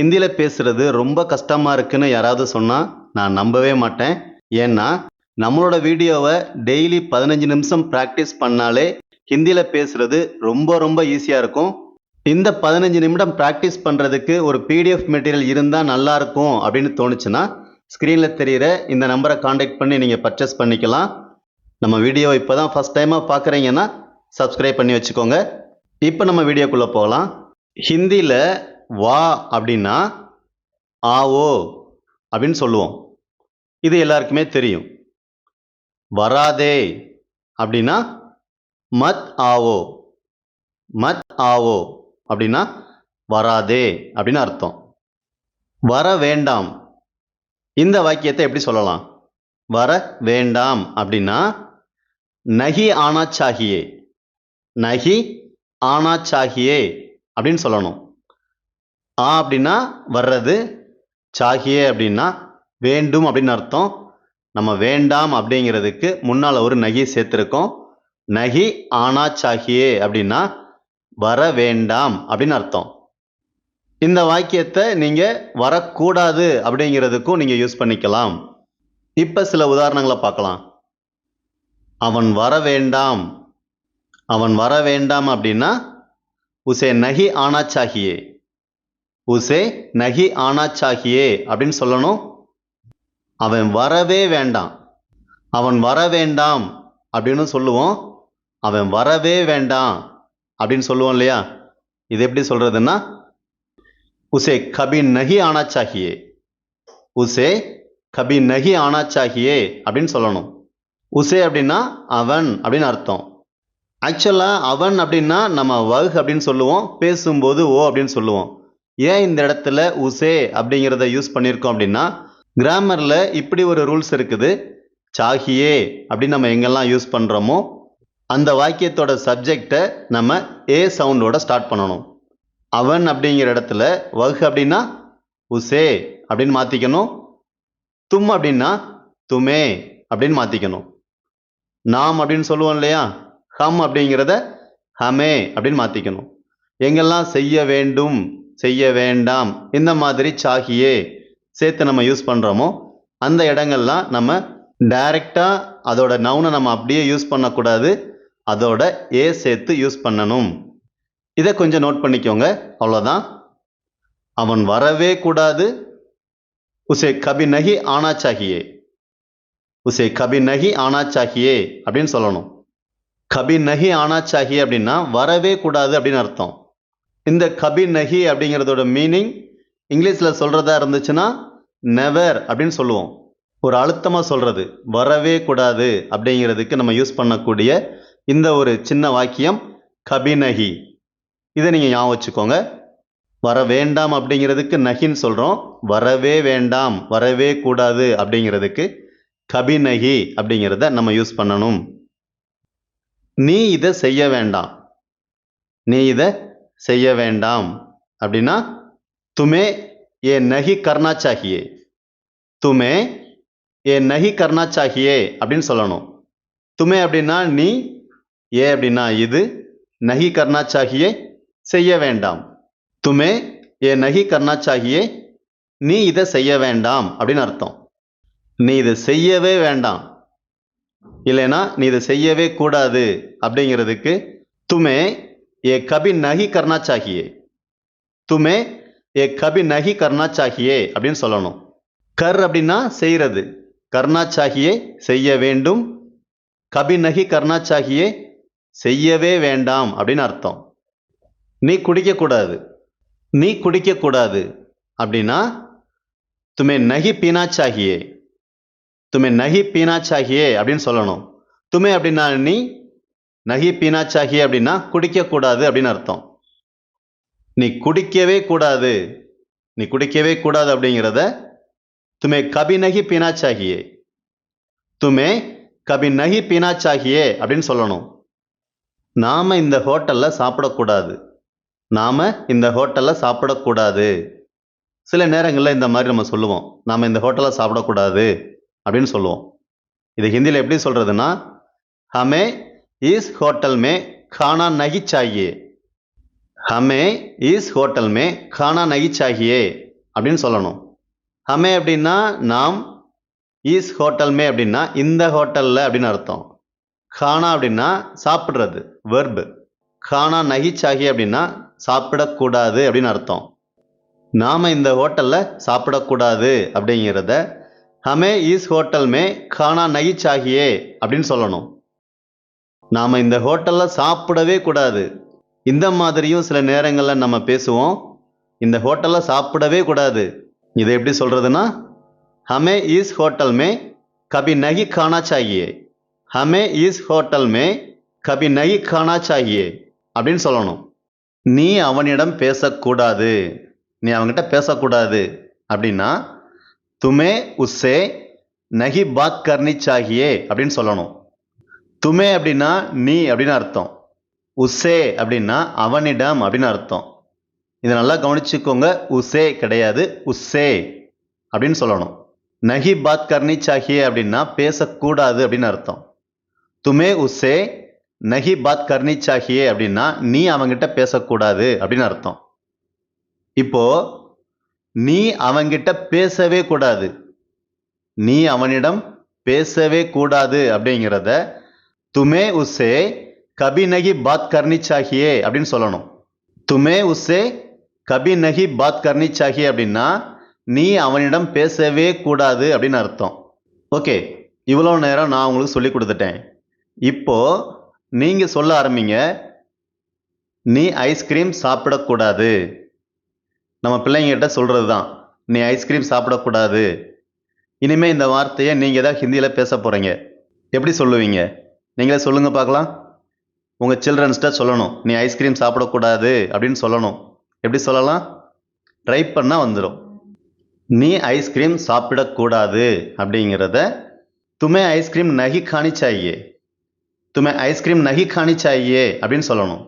ஹிந்தியில் பேசுகிறது ரொம்ப கஷ்டமாக இருக்குன்னு யாராவது சொன்னால் நான் நம்பவே மாட்டேன். ஏன்னா நம்மளோட வீடியோவை டெய்லி பதினஞ்சு நிமிஷம் ப்ராக்டிஸ் பண்ணாலே ஹிந்தியில் பேசுகிறது ரொம்ப ரொம்ப ஈஸியாக இருக்கும். இந்த பதினஞ்சு நிமிடம் ப்ராக்டிஸ் பண்ணுறதுக்கு ஒரு பிடிஎஃப் மெட்டீரியல் இருந்தால் நல்லா இருக்கும் அப்படின்னு தோணுச்சுன்னா ஸ்க்ரீனில் தெரிகிற இந்த நம்பரை காண்டாக்ட் பண்ணி நீங்கள் பர்ச்சேஸ் பண்ணிக்கலாம். நம்ம வீடியோ இப்போ தான் ஃபஸ்ட் டைமாக பார்க்குறீங்கன்னா சப்ஸ்கிரைப் பண்ணி வச்சுக்கோங்க. இப்போ நம்ம வீடியோக்குள்ளே போகலாம். ஹிந்தியில் வா அப்படின்னா ஆவோ அப்படின்னு சொல்லுவோம். இது எல்லாருக்குமே தெரியும். வராதே அப்படின்னா மத் ஆவோ. மத் ஆவோ அப்படின்னா வராதே அப்படின்னு அர்த்தம். வர வேண்டாம். இந்த வாக்கியத்தை எப்படி சொல்லலாம்? வர வேண்டாம் அப்படின்னா நகி ஆனா நகி ஆனா அப்படின்னு சொல்லணும். ஆ அப்படின்னா வர்றது சாகியே அப்படின்னா வேண்டும் அப்படின்னு அர்த்தம். நம்ம வேண்டாம் அப்படிங்கிறதுக்கு முன்னால் ஒரு நகி சேர்த்துருக்கோம். நகி ஆனா சாகியே அப்படின்னா வர வேண்டாம் அப்படின்னு அர்த்தம். இந்த வாக்கியத்தை நீங்கள் வரக்கூடாது அப்படிங்கிறதுக்கும் நீங்கள் யூஸ் பண்ணிக்கலாம். இப்போ சில உதாரணங்களை பார்க்கலாம். அவன் வர வேண்டாம். அவன் வர வேண்டாம் அப்படின்னா உசே நகி ஆனா சாகியே. உசே நகி ஆனா அப்படின்னு சொல்லணும். அவன் வரவே வேண்டாம். அவன் வர வேண்டாம் அப்படின்னு சொல்லுவோம். அவன் வரவே வேண்டாம் அப்படின்னு சொல்லுவோம் இல்லையா? இது எப்படி சொல்கிறதுன்னா உசே கபி நகி ஆனா உசே கபி நகி ஆனா அப்படின்னு சொல்லணும். உசே அப்படின்னா அவன் அப்படின்னு அர்த்தம். ஆக்சுவலாக அவன் அப்படின்னா நம்ம வகு அப்படின்னு சொல்லுவோம். பேசும்போது ஓ அப்படின்னு சொல்லுவோம். ஏன் இந்த இடத்துல உசே அப்படிங்கிறத யூஸ் பண்ணியிருக்கோம் அப்படின்னா கிராமரில் இப்படி ஒரு ரூல்ஸ் இருக்குது. சாகியே அப்படின்னு நம்ம எங்கெல்லாம் யூஸ் பண்ணுறோமோ அந்த வாக்கியத்தோட சப்ஜெக்டை நம்ம ஏ சவுண்டோட ஸ்டார்ட் பண்ணணும். அவன் அப்படிங்கிற இடத்துல வஹ் அப்படின்னா உசே அப்படின்னு மாற்றிக்கணும் தும் அப்படின்னா துமே அப்படின்னு மாற்றிக்கணும் நாம் அப்படின்னு சொல்லுவோம் இல்லையா? ஹம் அப்படிங்கிறத ஹமே அப்படின்னு மாற்றிக்கணும் எங்கெல்லாம் செய்ய வேண்டும் செய்ய வேண்டாம். இந்த மாதிரி சாகியே. சேர்த்து நம்ம யூஸ் பண்ணுறோமோ அந்த இடங்கள்லாம் நம்ம டைரெக்டாக அதோட நவுனை நம்ம அப்படியே யூஸ் பண்ணக்கூடாது. அதோட ஏ சேர்த்து யூஸ் பண்ணணும். இதை கொஞ்சம் நோட் பண்ணிக்கோங்க. அவ்வளோதான். அவன் வரவே கூடாது. உசே கபி நகி ஆனா உசே கபி நகி ஆனா அப்படின்னு சொல்லணும். கபி நகி ஆனா அப்படின்னா வரவே கூடாது அப்படின்னு அர்த்தம். இந்த கபி நகி அப்படிங்கிறதோட மீனிங் இங்கிலீஷில் சொல்கிறதா இருந்துச்சுன்னா நெவர் அப்படின்னு சொல்லுவோம். ஒரு அழுத்தமாக சொல்கிறது வரவே கூடாது அப்படிங்கிறதுக்கு நம்ம யூஸ் பண்ணக்கூடிய இந்த ஒரு சின்ன வாக்கியம் கபிநகி இதை நீங்கள் ஞாபகம் வச்சுக்கோங்க. வர வேண்டாம் அப்படிங்கிறதுக்கு நகின்னு சொல்கிறோம் வரவே வேண்டாம் வரவே கூடாது அப்படிங்கிறதுக்கு கபிநகி அப்படிங்கிறத நம்ம யூஸ் பண்ணணும். நீ இதை செய்ய வேண்டாம். நீ இதை செய்ய வேண்டாம். அப்படின்னா துமே ஏ நகி கர்னா சாகியே துமே ஏ நகி கர்னா சாகியே அப்படின்னு சொல்லணும். துமே அப்படின்னா நீ ஏ அப்படின்னா இது நகி கர்னா சாகியே செய்ய வேண்டாம். துமே ஏ நகி கர்னா சாகியே நீ இதை செய்ய வேண்டாம் அப்படின்னு அர்த்தம். நீ இதை செய்யவே வேண்டாம். இல்லைன்னா நீ இதை செய்யவே கூடாது அப்படிங்கிறதுக்கு துமே ஏ கபி நகி करना चाहिए துமே ஏ கபி நகி கர்னா சாகியே அப்படின்னு சொல்லணும். கர் அப்படின்னா செய்கிறது. கர்ணாச்சாகியே செய்ய வேண்டும். கபி நகி கர்ணாச்சாகியே செய்யவே வேண்டாம் அப்படின்னு அர்த்தம். நீ குடிக்கக்கூடாது. நீ குடிக்கக்கூடாது அப்படின்னா துமே நகி பீனாச்சாகியே துமே நகி பீனாச்சாகியே அப்படின்னு சொல்லணும். துமே அப்படின்னா நீ நகி பீனா அப்படின்னா குடிக்கக்கூடாது அப்படின்னு அர்த்தம். நீ குடிக்கவே கூடாது. நீ குடிக்கவே கூடாது அப்படிங்கிறத துமே கபி நகி பீனாச்சாகியே. துமே கபி நகி பீனாச்சாகியே அப்படின்னு சொல்லணும். நாம இந்த ஹோட்டலில் சாப்பிடக்கூடாது. நாம இந்த ஹோட்டலில் சாப்பிடக்கூடாது. சில நேரங்களில் இந்த மாதிரி நம்ம சொல்லுவோம். நாம் இந்த ஹோட்டலில் சாப்பிடக்கூடாது அப்படின்னு சொல்லுவோம். இது ஹிந்தியில் எப்படி சொல்கிறதுனா ஹமே இஸ் ஹோட்டல் மே खाना नहीं चाहिए हमें इस होटल में खाना नहीं चाहिए அப்படின்னு சொல்லணும் ஹமே அப்படின்னா நாம் ஈஸ் ஹோட்டல் மே அப்படின்னா இந்த ஹோட்டலில் அப்படின்னு அர்த்தம் கானா அப்படின்னா சாப்பிட்றது வெர்பு கானா நகி சாகி அப்படின்னா சாப்பிடக்கூடாது அப்படின்னு அர்த்தம் நாம் இந்த ஹோட்டலில் சாப்பிடக்கூடாது அப்படிங்கிறத ஹமே ஈஸ் ஹோட்டல் மே கானா நகி சாகியே அப்படின்னு சொல்லணும் நாம் இந்த ஹோட்டலில் சாப்பிடவே கூடாது. இந்த மாதிரியும் சில நேரங்களில் நம்ம பேசுவோம். இந்த ஹோட்டலில் சாப்பிடவே கூடாது. இதை எப்படி சொல்கிறதுனா ஹமே இஸ் ஹோட்டல் மே கபி நகி கானா சாகியே. ஹமே இஸ் ஹோட்டல் மே கபி நகி கானா சாகியே. அப்படின்னு சொல்லணும். நீ அவனிடம் பேசக்கூடாது. நீ அவன்கிட்ட பேசக்கூடாது. அப்படின்னா துமே உஸ்ஸே நகி பாக் கர்னி சாகியே. அப்படின்னு சொல்லணும். துமே அப்படின்னா நீ அப்படின்னு அர்த்தம். உஸ்ஸே அப்படின்னா அவனிடம் அப்படின்னு அர்த்தம். இதை நல்லா கவனிச்சுக்கோங்க. உசே கிடையாது. உஸ்ஸே அப்படின்னு சொல்லணும். நகி பாத் கர்னி சாஹியே அப்படின்னா பேசக்கூடாது அப்படின்னு அர்த்தம். துமே உசே நஹி பாத் கர்னி சாஹியே அப்படின்னா நீ அவங்கிட்ட பேசக்கூடாது அப்படின்னு அர்த்தம். இப்போ நீ அவங்கிட்ட பேசவே கூடாது. நீ அவனிடம் பேசவே கூடாது அப்படிங்கிறத துமே உசே கபி நகி பாத் கர்னி சாகியே அப்படின்னு சொல்லணும். துமே உசே கபி நகி பாத் கர்னி சாகியே அப்படின்னா நீ அவனிடம் பேசவே கூடாது அப்படின்னு அர்த்தம். ஓகே இவ்வளோ நேரம் நான் உங்களுக்கு சொல்லி கொடுத்துட்டேன். இப்போ நீங்கள் சொல்ல ஆரம்பிங்க. நீ ஐஸ்கிரீம் சாப்பிடக்கூடாது. நம்ம பிள்ளைங்ககிட்ட சொல்கிறது தான் நீ ஐஸ்கிரீம் சாப்பிடக்கூடாது. இனிமேல் இந்த வார்த்தையை நீங்கள் தான் ஹிந்தியில் பேச போகிறீங்க எப்படி சொல்லுவீங்க? நீங்களே சொல்லுங்கள் பார்க்கலாம். உங்கள் சில்ட்ரன்ஸ்கிட்ட சொல்லணும். நீ ஐஸ்கிரீம் சாப்பிடக்கூடாது அப்படின்னு சொல்லணும். எப்படி சொல்லலாம்? ட்ரை பண்ணால் வந்துடும் நீ ஐஸ்கிரீம் சாப்பிடக்கூடாது அப்படிங்கிறத துமே ஐஸ்கிரீம் நகி காணி சாயே துமே ஐஸ்கிரீம் நகி காணி சாயே அப்படின்னு சொல்லணும்.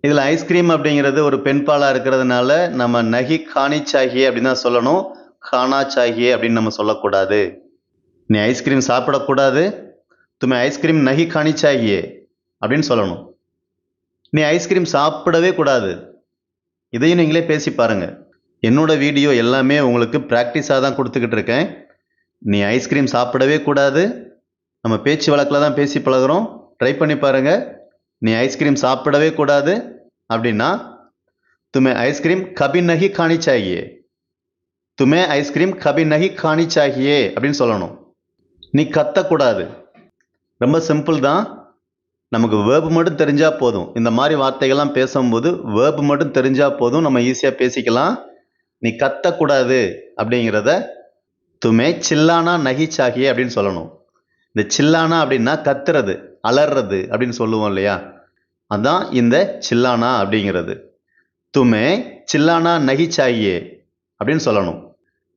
இதில் ஐஸ்கிரீம் அப்படிங்கிறது ஒரு பெண்பாலாக இருக்கிறதுனால நம்ம நகி காணி சாகியே அப்படின்னு தான் சொல்லணும். கானா சாகியே அப்படின்னு நம்ம சொல்லக்கூடாது. நீ ஐஸ்கிரீம் சாப்பிடக்கூடாது. தும்மை ஐஸ்கிரீம் நகி காணி அப்படின்னு சொல்லணும் நீ ஐஸ்கிரீம் சாப்பிடவே கூடாது இதையும் நீங்களே பேசி பாருங்க என்னோட வீடியோ எல்லாமே உங்களுக்கு ப்ராக்டிஸாக தான் கொடுத்துக்கிட்டு இருக்கேன் நீ ஐஸ்கிரீம் சாப்பிடவே கூடாது நம்ம பேச்சு வழக்கில் தான் பேசி பழகுறோம் ட்ரை பண்ணி பாருங்கள் நீ ஐஸ்கிரீம் சாப்பிடவே கூடாது. அப்படின்னா துமே ஐஸ்கிரீம் கபி நகி காணி சாகியே துமே ஐஸ்கிரீம் கபி நகி காணி சாகியே அப்படின்னு சொல்லணும்। நீ கத்தக்கூடாது। ரொம்ப சிம்பிள் தான். நமக்கு வேர்பு மட்டும் தெரிஞ்சால் போதும். இந்த மாதிரி வார்த்தைகள்லாம் பேசும்போது வேர்பு மட்டும் தெரிஞ்சால் போதும். நம்ம ஈஸியாக பேசிக்கலாம். நீ கத்தக்கூடாது அப்படிங்கிறத துமே சில்லானா நகிச்சாகியே சாகியே அப்படின்னு சொல்லணும். இந்த சில்லானா அப்படின்னா கத்துறது அலறது அப்படின்னு சொல்லுவோம் இல்லையா? அதான் இந்த சில்லானா அப்படிங்கிறது. துமே சில்லானா நகிச்சாகியே சாகியே அப்படின்னு சொல்லணும்.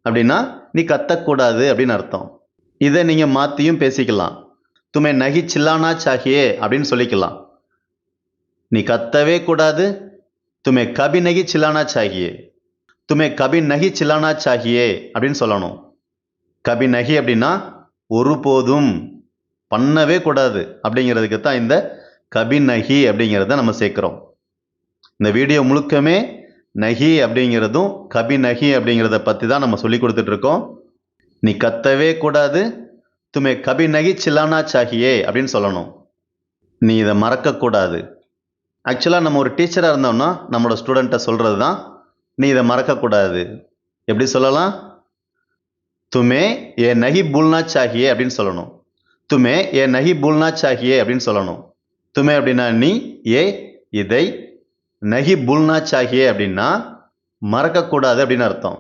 அப்படின்னா நீ கத்தக்கூடாது அப்படின்னு அர்த்தம். இதை நீங்கள் மாற்றியும் பேசிக்கலாம். துமே நகி சில்லானா சாகியே அப்படின்னு சொல்லிக்கலாம். நீ கத்தவே கூடாது துமே கபி நகி சில்லானா சாகியே துமே கபி நகி சில்லானா சாகியே அப்படின்னு சொல்லணும். கபி நகி அப்படின்னா ஒருபோதும் பண்ணவே கூடாது அப்படிங்கிறதுக்கு தான் இந்த கபி நகி அப்படிங்கிறத நம்ம சேர்க்குறோம். இந்த வீடியோ முழுக்கமே நகி அப்படிங்கிறதும் கபி நகி அப்படிங்கிறத பற்றி தான் நம்ம சொல்லி கொடுத்துட்ருக்கோம் நீ கத்தவே கூடாது துமே கபி நகி சில்லானா சாகியே அப்படின்னு சொல்லணும். நீ இதை மறக்கக்கூடாது ஆக்சுவலாக நம்ம ஒரு டீச்சராக இருந்தோம்னா நம்மளோட ஸ்டூடெண்ட்டை சொல்கிறது தான் நீ இதை மறக்கக்கூடாது எப்படி சொல்லலாம்? துமே ஏ நகி பூல்னா சாகியே அப்படின்னு சொல்லணும். துமே ஏ நகி பூல்னா சாகியே அப்படின்னு சொல்லணும். துமே அப்படின்னா நீ ஏ இதை நகி பூல்னா சாகியே அப்படின்னா மறக்கக்கூடாது அப்படின்னு அர்த்தம்.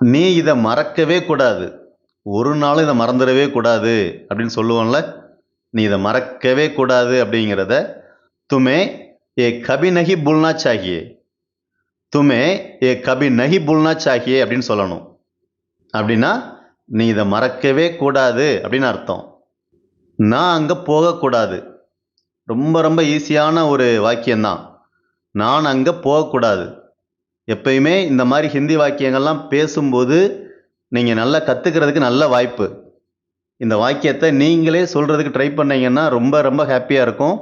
நீ இதை மறக்கவே கூடாது. ஒரு நாளும் இதை மறந்துடவே கூடாது அப்படின்னு சொல்லுவோம்ல நீ இதை மறக்கவே கூடாது அப்படிங்கிறத துமே ஏ கபி நகி புல்னா சாகியே. துமே ஏ கபி நகி புல்னா சாகியே அப்படின்னு சொல்லணும். அப்படின்னா நீ இதை மறக்கவே கூடாது அப்படின்னு அர்த்தம். நான் அங்கே போகக்கூடாது. ரொம்ப ரொம்ப ஈஸியான ஒரு வாக்கியம்தான் நான் அங்கே போகக்கூடாது. எப்பயுமே இந்த மாதிரி ஹிந்தி வாக்கியங்கள்லாம் பேசும்போது நீங்கள் நல்லா கற்றுக்கிறதுக்கு நல்ல வாய்ப்பு. இந்த வாக்கியத்தை நீங்களே சொல்கிறதுக்கு ட்ரை பண்ணீங்கன்னா ரொம்ப ரொம்ப ஹாப்பியாக இருக்கும்.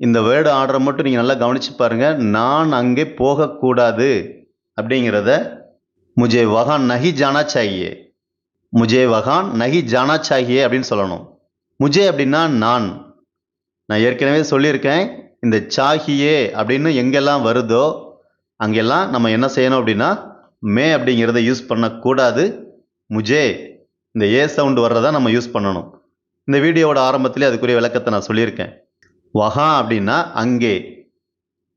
இந்த வேர்டு ஆர்டரை மட்டும் நீங்கள் நல்லா கவனித்து பாருங்கள் நான் அங்கே போகக்கூடாது அப்படிங்கிறத முஜே வகான் நகி ஜானா சாகியே முஜே வகான் நகி ஜானா சாகியே அப்படின்னு சொல்லணும். முஜே அப்படின்னா நான். நான் ஏற்கனவே சொல்லியிருக்கேன். இந்த சாகியே அப்படின்னு எங்கெல்லாம் வருதோ அங்கெல்லாம் நம்ம என்ன செய்யணும் அப்படின்னா மே அப்படிங்கிறத யூஸ் பண்ணக்கூடாது. முஜே இந்த ஏ சவுண்டு வர்றதா நம்ம யூஸ் பண்ணணும். இந்த வீடியோவோட ஆரம்பத்திலே அதுக்குரிய விளக்கத்தை நான் சொல்லியிருக்கேன். வஹா அப்படின்னா அங்கே.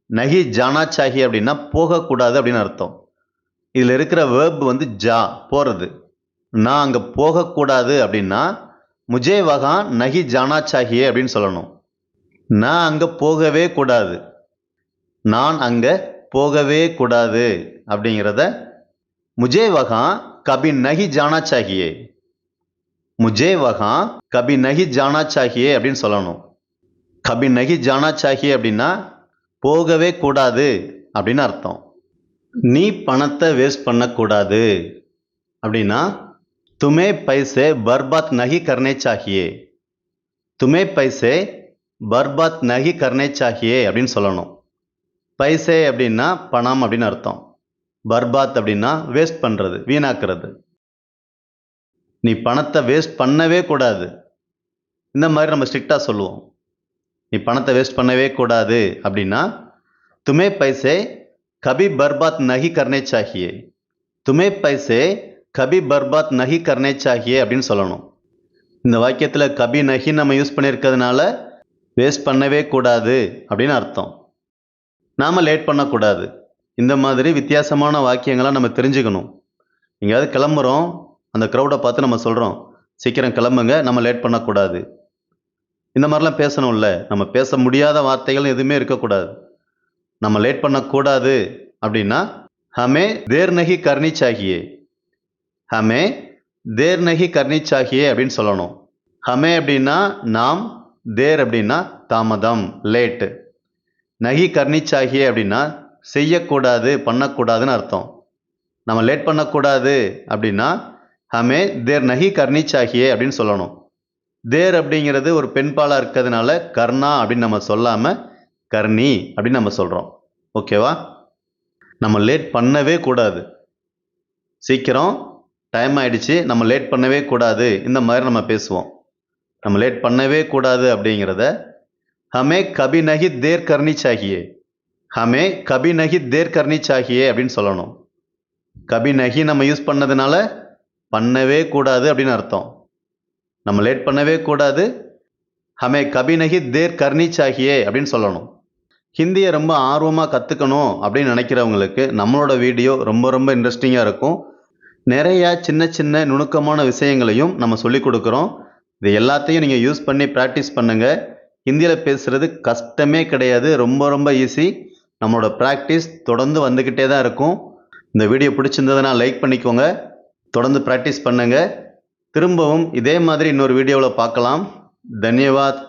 நகி ஜானா சாஹி அப்படின்னா போகக்கூடாது அப்படின்னு அர்த்தம். இதில் இருக்கிற வேர்ப் வந்து ஜா போகிறது நான் அங்கே போகக்கூடாது அப்படின்னா முஜே வகா நகி ஜானா சாஹியே அப்படின்னு சொல்லணும். நான் அங்கே போகவே கூடாது. நான் அங்கே போகவே கூடாது அப்படிங்கிறத முஜே वहां கபி नहीं ஜானா சாஹியே முஜே வகா கபி நகி ஜானா சாஹியே அப்படின்னு சொல்லணும். கபி நகி ஜானா சாஹியே அப்படின்னா போகவே கூடாது அப்படின்னு அர்த்தம். நீ பணத்தை வேஸ்ட் பண்ணக்கூடாது அப்படின்னா துமே பைசே பர்பாத் நகி கர்னே சாஹியே துமே பைசே பர்பாத் நகி கர்னே சாஹியே அப்படின்னு சொல்லணும். பைசே அப்படின்னா பணம் அப்படின்னு அர்த்தம். பர்பாத் அப்படின்னா வேஸ்ட் பண்ணுறது வீணாக்குறது. நீ பணத்தை வேஸ்ட் பண்ணவே கூடாது. இந்த மாதிரி நம்ம ஸ்ட்ரிக்டாக சொல்லுவோம். நீ பணத்தை வேஸ்ட் பண்ணவே கூடாது அப்படின்னா துமே பைசே கபி பர்பாத் நகி கர்னே துமே பைசே கபி பர்பாத் நகி கர்னே அப்படின்னு சொல்லணும். இந்த வாக்கியத்தில் கபி நகி நம்ம யூஸ் பண்ணியிருக்கிறதுனால வேஸ்ட் பண்ணவே கூடாது அப்படின்னு அர்த்தம். நாம் லேட் பண்ணக்கூடாது. இந்த மாதிரி வித்தியாசமான வாக்கியங்களை நம்ம தெரிஞ்சுக்கணும். எங்கேயாவது கிளம்புறோம் அந்த க்ரௌடை பார்த்து நம்ம சொல்கிறோம் சீக்கிரம் கிளம்புங்க நம்ம லேட் பண்ணக்கூடாது. இந்த மாதிரிலாம் பேசணும்ல நம்ம பேச முடியாத வார்த்தைகள் எதுவுமே இருக்கக்கூடாது. நம்ம லேட் பண்ணக்கூடாது அப்படின்னா ஹமே தேர் நகி கர்ணிச்சாகியே ஹமே தேர் நகி கர்ணிச்சாகியே அப்படின்னு சொல்லணும். ஹமே அப்படின்னா நாம் தேர் அப்படின்னா தாமதம் லேட்டு நகி கர்ணிச்சாகியே அப்படின்னா செய்யக்கூடாது பண்ணக்கூடாதுன்னு அர்த்தம். நம்ம லேட் பண்ணக்கூடாது அப்படின்னா ஹமே தேர் நகி கர்னி சாகியே அப்படின்னு சொல்லணும். தேர் அப்படிங்கிறது ஒரு பெண்பாலாக இருக்கிறதுனால கர்ணா அப்படின்னு நம்ம சொல்லாமல் கர்ணி அப்படின்னு நம்ம சொல்கிறோம் ஓகேவா நம்ம லேட் பண்ணவே கூடாது. சீக்கிரம் டைம் ஆகிடுச்சு நம்ம லேட் பண்ணவே கூடாது. இந்த மாதிரி நம்ம பேசுவோம். நம்ம லேட் பண்ணவே கூடாது அப்படிங்கிறத ஹமே கபி நகி தேர் கர்னி சாகியே ஹமே கபி நகி தேர் கர்ணி சாகியே அப்படின்னு சொல்லணும். கபி நகி நம்ம யூஸ் பண்ணதுனால பண்ணவே கூடாது அப்படின்னு அர்த்தம். நம்ம லேட் பண்ணவே கூடாது. ஹமே கபி நகி தேர் கர்னி சாகியே அப்படின்னு சொல்லணும். ஹிந்தியை ரொம்ப ஆர்வமாக கற்றுக்கணும் அப்படின்னு நினைக்கிறவங்களுக்கு நம்மளோட வீடியோ ரொம்ப ரொம்ப இன்ட்ரெஸ்டிங்காக இருக்கும். நிறையா சின்ன சின்ன நுணுக்கமான விஷயங்களையும் நம்ம சொல்லிக் கொடுக்குறோம். இது எல்லாத்தையும் நீங்கள் யூஸ் பண்ணி ப்ராக்டிஸ் பண்ணுங்கள் ஹிந்தியில் பேசுகிறது கஷ்டமே கிடையாது. ரொம்ப ரொம்ப ஈஸி நம்மளோட ப்ராக்டிஸ் தொடர்ந்து வந்துக்கிட்டே தான் இருக்கும். இந்த வீடியோ பிடிச்சிருந்ததுன்னா லைக் பண்ணிக்கோங்க. தொடர்ந்து ப்ராக்டிஸ் பண்ணுங்கள் திரும்பவும் இதே மாதிரி இன்னொரு வீடியோவில் பார்க்கலாம். தன்யவாத்.